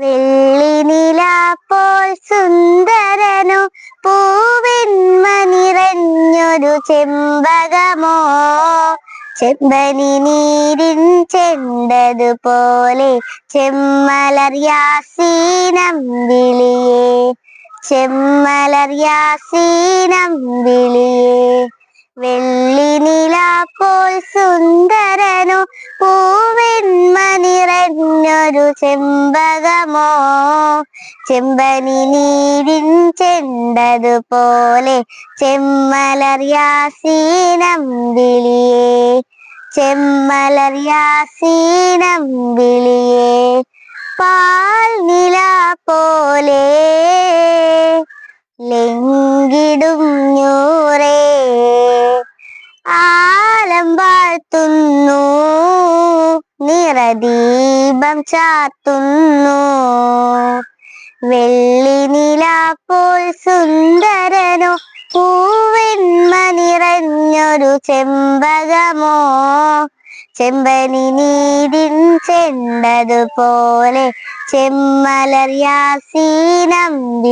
വെള്ളി നിലാപ്പോൾ സുന്ദരനു പൂവിന്മ നിറഞ്ഞൊരു ചെമ്പകമോ? ചെമ്പനി നീരിൻ ചെണ്ടതുപോലെ ചെമ്മലർ യാസീനം വിളിയേ. ചെമ്മലർ യാസീനം വിളിയേ. വെള്ളി നിലാപ്പോൾ സുന്ദരനു നിറഞ്ഞൊരു ചെമ്പകമോ? ചെമ്പനി നീരിൻ ചെണ്ടതുപോലെ ചെമ്മലറിയാസീനം വിളിയേ. ചെമ്മലറിയാസീനം വിളിയേ. പാൽ നില പോലെ ലെങ്കിടും നിറദീപം ചാത്തുന്നു. വെള്ളി നിലാപ്പോൾ സുന്ദരനോ പൂവെന്മ നിറഞ്ഞൊരു ചെമ്പകമോ? ചെമ്പനി നീതിൻ ചെണ്ടതുപോലെ ചെമ്മലർ യാസീനം